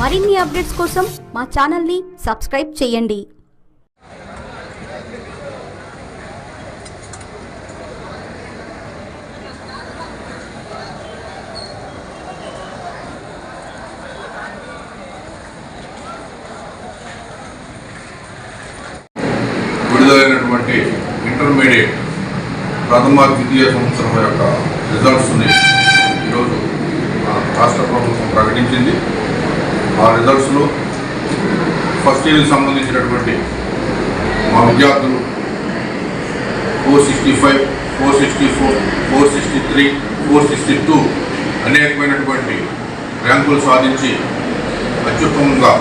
మరిన్ని అప్డేట్స్ కోసం మా ఛానల్ని సబ్స్క్రైబ్ చేయండి. విడుదలైనటువంటి ఇంటర్మీడియట్ ప్రథమ ద్వితీయ సంవత్సరం యొక్క రిజల్ట్స్ని ఈరోజు రాష్ట్ర ప్రభుత్వం ప్రకటించింది. ఆ రిజల్ట్స్లో ఫస్ట్ ఇయర్కి సంబంధించినటువంటి మా విద్యార్థులు four sixty five four sixty four four sixty three four sixty two అనేకమైనటువంటి ర్యాంకులు సాధించి అత్యుత్తమంగా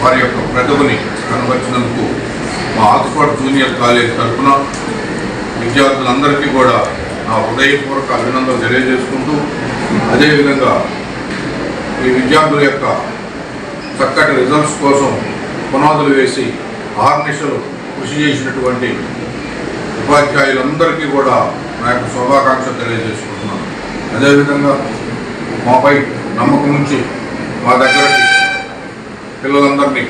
వారి యొక్క ప్రతిభని కనబరిచినందుకు మా ఆక్స్ఫర్డ్ జూనియర్ కాలేజ్ తరఫున విద్యార్థులందరికీ కూడా నా హృదయపూర్వక అభినందనలు తెలియజేసుకుంటూ అదేవిధంగా ఈ విద్యార్థుల యొక్క చక్కటి రిజల్ట్స్ కోసం పునాదులు వేసి ఆర్నిషలు కృషి చేసినటువంటి ఉపాధ్యాయులందరికీ కూడా నా యొక్క శుభాకాంక్షలు తెలియజేసుకుంటున్నాను. అదేవిధంగా మాపై నమ్మకం ఉంచి మా దగ్గరకి పిల్లలందరినీ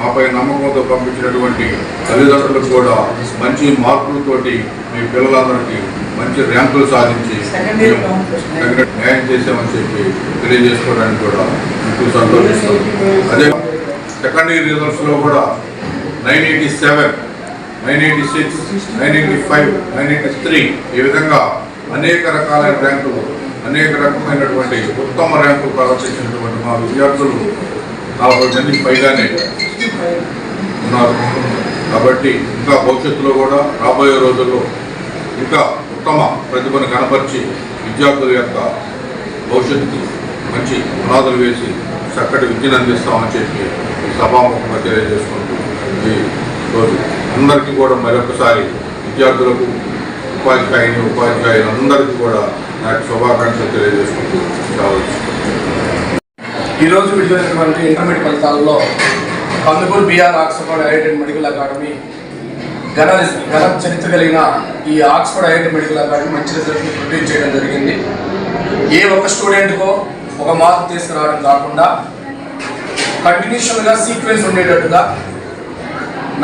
మాపై నమ్మకంతో పంపించినటువంటి తల్లిదండ్రులకు కూడా మంచి మార్పులతోటి మీ పిల్లలందరికీ మంచి ర్యాంకులు సాధించి న్యాయం చేసామని చెప్పి తెలియజేసుకోవడానికి కూడా మీకు సంతోషిస్తాం. అదే సెకండ్ ఇయర్ రిజల్ట్స్లో కూడా nine eighty seven nine eighty six nine eighty five nine eighty three ఈ విధంగా అనేక రకాలైన ర్యాంకులు అనేక రకమైనటువంటి ఉత్తమ ర్యాంకులు ప్రదర్శించినటువంటి మా విద్యార్థులు నలభై మందికి పైగానే ఉన్నారు. కాబట్టి ఇంకా భవిష్యత్తులో కూడా రాబోయే రోజుల్లో ఇంకా ఉత్తమ ప్రతిభను కనపరిచి విద్యార్థుల యొక్క భవిష్యత్తుకి మంచి పునాదులు వేసి చక్కటి విద్యను అందిస్తామని చెప్పి ఈ సభాముఖంగా తెలియజేసుకుంటూ ఈ రోజు అందరికీ కూడా మరొకసారి విద్యార్థులకు ఉపాధ్యాయుని ఉపాధ్యాయులు అందరికీ కూడా నాకు శుభాకాంక్షలు తెలియజేసుకుంటూ కావచ్చు ఈరోజు విడుదలైనటువంటి ఇంటర్మీడియట్ ఫలితాల్లో Kandukur BR Oxford IIT medical academy ఘన ఘన చరిత్ర కలిగిన ఈ ఆక్స్ఫర్డ్ ఐఐటి మెడికల్ అకాడమీ మంచి రిజల్ట్ని ప్రొడ్యూస్ చేయడం జరిగింది. ఏ ఒక్క స్టూడెంట్కో ఒక మార్క్ తీసుకురావడం కాకుండా కంటిన్యూషన్గా సీక్వెన్స్ ఉండేటట్టుగా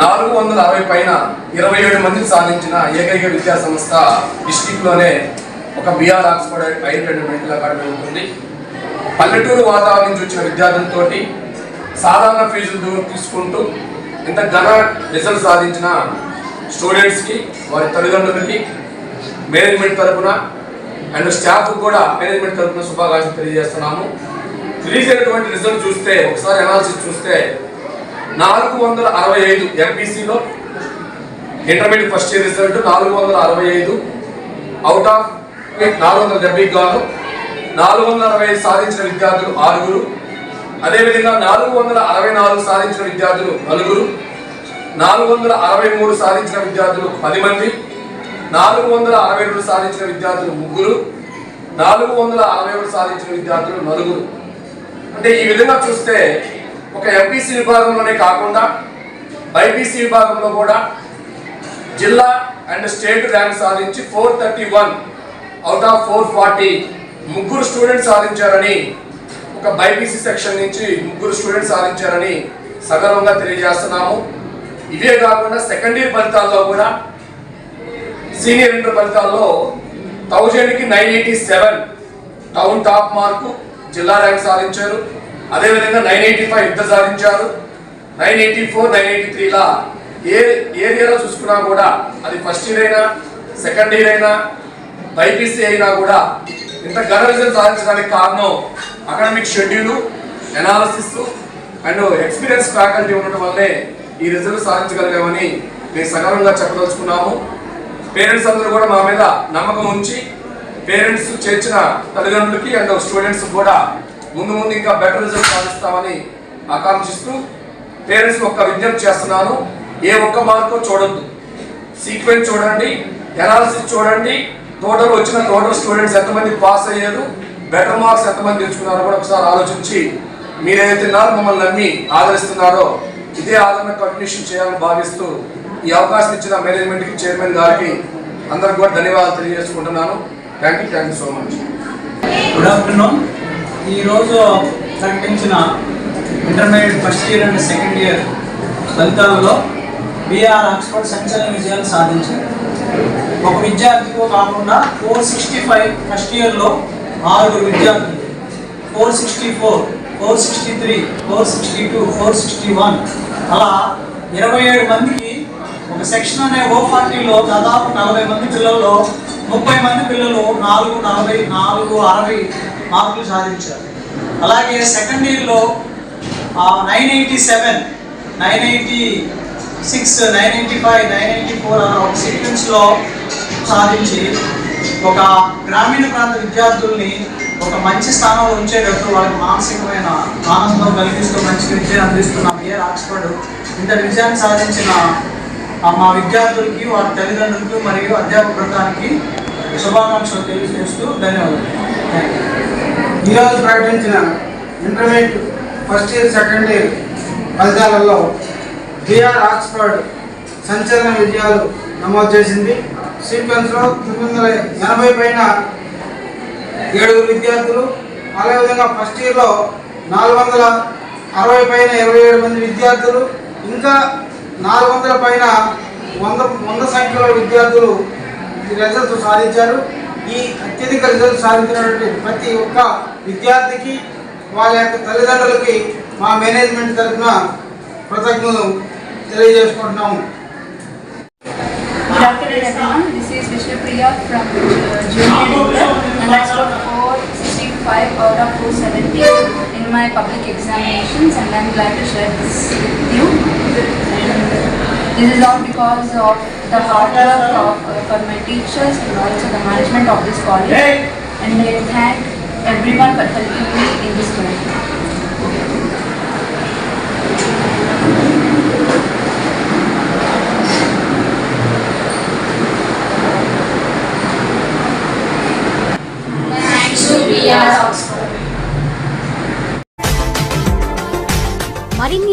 నాలుగు వందల అరవై పైన ఇరవై ఏడు మందిని సాధించిన ఏకైక విద్యా సంస్థ డిస్టిక్లోనే ఒక BR Oxford IIT medical academy ఉంటుంది. పల్లెటూరు వాతావరణం నుంచి వచ్చిన విద్యార్థులతో సాధారణ ఫీజులు దూరం తీసుకుంటూ ఇంత ఘన రిజల్ట్ సాధించిన స్టూడెంట్స్కి వారి తల్లిదండ్రులకి మేనేజ్మెంట్ తరపున అండ్ స్టాఫ్ కూడా మేనేజ్మెంట్ తరపున శుభాకాంక్షలు తెలియజేస్తున్నాము. రిలీజ్ అయినటువంటి రిజల్ట్ చూస్తే ఒకసారి అనాలిసిస్ చూస్తే నాలుగు వందల అరవై ఐదు ఎంపీసీలో ఇంటర్మీడియట్ ఫస్ట్ ఇయర్ రిజల్ట్ నాలుగు వందల అరవై ఐదు అవుట్ ఆఫ్ నాలుగు వందల డెబ్బై గాను నాలుగు వందల అరవై ఐదు సాధించిన విద్యార్థులు ఆరుగురు అదేవిధంగా నాలుగు వందల అరవై నాలుగు సాధించిన విద్యార్థులు నలుగురు నాలుగు వందల అరవై మూడు సాధించిన విద్యార్థులు పది మంది నాలుగు వందల అరవై రెండు సాధించిన విద్యార్థులు ముగ్గురు నాలుగు వందల అరవై ఒకటి సాధించిన విద్యార్థులు నలుగురు. అంటే ఈ విధంగా చూస్తే ఒక ఎంపీసీ విభాగంలోనే కాకుండా బైపీసీ విభాగంలో కూడా జిల్లా అండ్ స్టేట్ ర్యాంక్ సాధించి four thirty one out of four forty ముగ్గురు స్టూడెంట్స్ సాధించారని ఒక బైపీసీ సెక్షన్ నుంచి ముగ్గురు స్టూడెంట్స్ సాధించారని సగర్వంగా తెలియజేస్తున్నాము. ఇవే కాకుండా సెకండ్ ఇయర్ ఫలితాల్లో కూడా సీనియర్ ఇంటర్ ఫలితాల్లో థౌజండ్కి nine eighty seven town top mark జిల్లా ర్యాంక్ సాధించారు. అదేవిధంగా నైన్ ఎయిటీ ఫైవ్ ఇద్దరు సాధించారు. Nine eighty four nine eighty త్రీలా ఏ ఏరియాలో చూసుకున్నా కూడా అది ఫస్ట్ ఇయర్ అయినా సెకండ్ ఇయర్ అయినా బైపీసీ అయినా కూడా ఇంత ఘన రిజల్ట్ సాధించడానికి కారణం academic schedule analysis and experience faculty ఉండటం వల్లే ఈ రిజల్ట్ సాధించగలిగామని మేము సగర్వంగా చెప్పదలుచుకున్నాము. పేరెంట్స్ అందరూ కూడా మా మీద నమ్మకం ఉంచి పేరెంట్స్ చేర్చిన తల్లిదండ్రులకి అండ్ స్టూడెంట్స్ కూడా ముందు ముందు ఇంకా బెటర్ రిజల్ట్ సాధిస్తామని ఆకాంక్షిస్తూ పేరెంట్స్ ఒక్క విజ్ఞప్తి చేస్తున్నాను. ఏ ఒక్క మార్కు చూడద్దు. సీక్వెన్స్ చూడండి ఎనాలిసిస్ చూడండి. టోటల్ వచ్చిన టోటల్ స్టూడెంట్స్ ఎంతమంది పాస్ అయ్యారు బెటర్ మార్క్స్ ఎంతమంది తెచ్చుకున్నారో కూడా ఒకసారి ఆలోచించి మీరు ఏదైతే ఉన్నారో మమ్మల్ని నమ్మి ఆదరిస్తున్నారో ఇదే ఆదరణ కంటిన్యూషన్ చేయాలని భావిస్తూ ఈ అవకాశం ఇచ్చిన మేనేజ్మెంట్కి చైర్మన్ గారికి అందరికి కూడా ధన్యవాదాలు తెలియజేసుకుంటున్నాను. Thank you thank you so much good afternoon ఈరోజు ప్రకటించిన intermediate first year and second year ఫలితాలలో బీఆర్ ఆక్స్ఫర్డ్ సంచలన విజయాలు సాధించారు. ఒక విద్యార్థితో కాకుండా ఫోర్ సిక్స్టీ ఫైవ్ ఫస్ట్ ఇయర్లో ఆరుగురు విద్యార్థులు four sixty four four sixty three four sixty two four sixty one. అలా ఇరవై ఏడు మందికి ఒక సెక్షన్ అనే ఓ పార్టీలో దాదాపు నలభై మంది పిల్లల్లో ముప్పై మంది పిల్లలు నాలుగు నలభై నాలుగు అరవై మార్కులు సాధించారు. అలాగే సెకండ్ ఇయర్లో nine eighty seven nine eighty six nine eighty five nine eighty four అన్న ఒక సీక్వెన్స్లో సాధించి ఒక గ్రామీణ ప్రాంత విద్యార్థుల్ని ఒక మంచి స్థానంలో ఉంచేటట్టు వాళ్ళకి మానసికమైన ఆనందం కలిగిస్తూ మంచి విద్యను అందిస్తున్న బిఆర్ ఆక్స్ఫర్డ్ ఇంత విజయాన్ని సాధించిన మా విద్యార్థులకి వారి తల్లిదండ్రులకు మరియు అధ్యాపక బృందానికి శుభాకాంక్షలు తెలియజేస్తూ ధన్యవాదాలు. ఈరోజు ప్రకటించిన intermediate first year second year ఫలితాలలో బిఆర్ ఆక్స్ఫర్డ్ సంచలన విజయాలు నమోదు చేసింది. సీక్వెన్స్లో తొమ్మిది వందల ఎనభై పైన ఏడుగురు విద్యార్థులు. అదేవిధంగా ఫస్ట్ ఇయర్లో నాలుగు వందల అరవై పైన ఇరవై ఏడు మంది విద్యార్థులు. ఇంకా నాలుగు వందల పైన వంద వంద సంఖ్యలో విద్యార్థులు రిజల్ట్ సాధించారు. ఈ అత్యధిక రిజల్ట్ సాధించినటువంటి ప్రతి ఒక్క విద్యార్థికి వాళ్ళ యొక్క తల్లిదండ్రులకి మా మేనేజ్మెంట్ తరఫున కృతజ్ఞతలు తెలియజేసుకుంటున్నాము. Good afternoon everyone, this is Vishnupriya from uh, Junior this is all because of the hard work of, for my teachers and also the management of this college and I thank everyone for helping me in this journey.